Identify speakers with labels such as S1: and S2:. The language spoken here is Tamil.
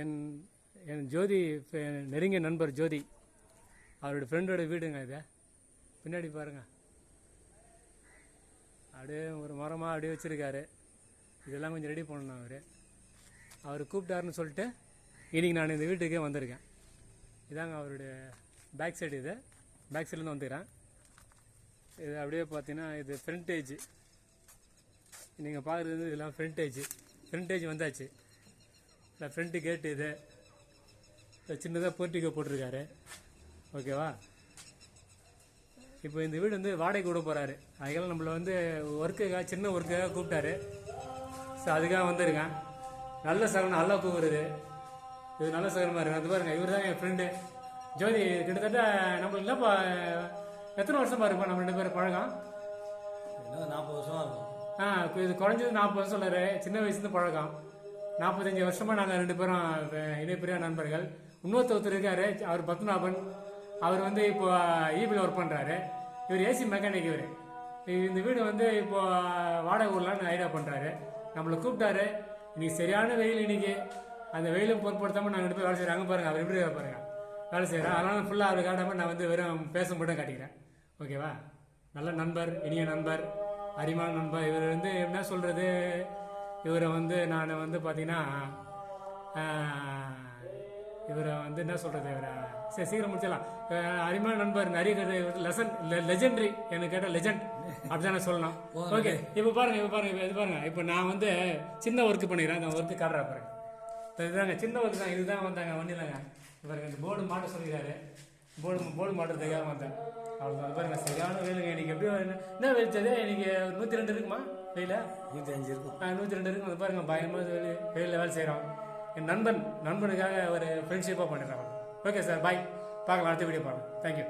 S1: என் என் ஜோதி நெருங்கிய நண்பர் ஜோதி. அவரோட ஃப்ரெண்டோட வீடுங்க இது. பின்னாடி பாருங்கள் அப்படியே ஒரு மரமாக அப்படியே வச்சுருக்காரு. இதெல்லாம் கொஞ்சம் ரெடி பண்ணணும் அவர். அவர் கூப்பிட்டாருன்னு சொல்லிட்டு இன்றைக்கி நான் இந்த வீட்டுக்கே வந்திருக்கேன். இதாங்க அவருடைய பேக் சைடு இது. பேக் சைட்லேருந்து வந்துக்கிறேன். இது அப்படியே பார்த்தீங்கன்னா இது ஃப்ரண்டேஜ் நீங்கள் பார்க்குறது இதெல்லாம் ஃப்ரண்டேஜ் ஃப்ரண்டேஜ் வந்தாச்சு. இல்லை ஃப்ரண்ட்டு கேட்டு இது. சின்னதாக போர்ட்டிகோ போட்டிருக்காரு. ஓகேவா இப்போ இந்த வீடு வந்து வாடகை விட போகிறாரு அதுக்கெல்லாம் நம்மளை வந்து ஒர்க்குக்காக சின்ன ஒர்க்குக்காக கூப்பிட்டாரு. ஸோ அதுக்காக வந்திருக்கேன். நல்ல சகனம் நல்லா கூப்பிடுறது இது நல்ல சகனமாக இருக்கு. அது பாருங்க இவர் தான் என் ஃப்ரெண்டு ஜோதி கிட்டத்தட்ட நம்மளுக்கு என்னப்பா எத்தனை வருஷமா இருப்போம் நம்ம ரெண்டு பேரும் பழக்கம்?
S2: என்ன நாற்பது வருஷமா இருக்கும்
S1: ஆ இது குறைஞ்சது நாற்பது வருஷம் இல்லைரு சின்ன வயசுலேருந்து பழக்கம். நாற்பத்தஞ்சு வருஷமாக நாங்கள் ரெண்டு பேரும் வே- நண்பர்கள். இன்னொருத்தர் ஒருத்தர் இருக்காரு அவர் பத்மநாபன். அவர் வந்து இப்போ ஈபியில் ஒர்க் பண்ணுறாரு இவர் ஏசி மெக்கானிக் இவர். இந்த வீடு வந்து இப்போ வாடகை ஊர்லான்னு ஐடியா பண்ணுறாரு நம்மளை கூப்பிட்டாரு. இன்னைக்கு சரியான வெயில் இன்னைக்கு. அந்த வெயிலும் பொருட்படுத்தாமல் நாங்கள் ரெண்டு பேரும் வேலை செய்கிறாங்க பாருங்க அவர் எப்படி பாருங்க. வேலை செய்கிறேன் அதனால் ஃபுல்லாக அவர் காட்டாமல் நான் வந்து வெறும் பேச மட்டும் காட்டிக்கிறேன். ஓகேவா? நல்ல நண்பர் இனிய நண்பர் அரிமான நண்பர். இவர் வந்து என்ன சொல்கிறது இவரை வந்து நான் வந்து பார்த்தீங்கன்னா இவரை வந்து என்ன சொல்கிறது இவரை? சரி சீக்கிரம் முடிச்சிடலாம். அஹ் அரிமான நண்பர் நிறைய லெசன் லெஜெண்டரி. எனக்கு கேட்ட லெஜெண்ட். அப்படிதானே சொல்லலாம் ஓகே இப்போ பாருங்க இப்போ பாருங்க இது பாருங்க. இப்போ நான் வந்து சின்ன ஒர்க் பண்ணிக்கிறேன். அந்த ஒர்க்கு காட்டுறா பாருங்க. இதுதாங்க சின்ன ஒர்க் தான். இதுதான் வந்தாங்க ஒன்றும் பாருங்க இந்த போர்டு மாட்ட சொல்லிக்கிறாரு. போர்டு போர்டு மாட்டுறதுக்காக வந்தேன். அவ்வளோதான் பாருங்க சரியான வேலுங்க. இன்னைக்கு எப்படி என்ன வெளிச்சது ஒரு நூற்றி ரெண்டு இருக்குமா? வெயில
S2: நூற்றி அஞ்சு இருக்கும்.
S1: ஆ நூற்றி ரெண்டு இருக்கும். அது பாருங்க பயமாக வேலு வெயிலில் வேலை செய்கிறோம் என் நண்பன் நண்பனுக்காக ஒரு ஃப்ரெண்ட்ஷிப்பாக பண்ணிடுறேன். ஓகே சார் பாய் பார்க்கலாம். அடுத்த வீடியோ பார்க்கலாம். தேங்க்யூ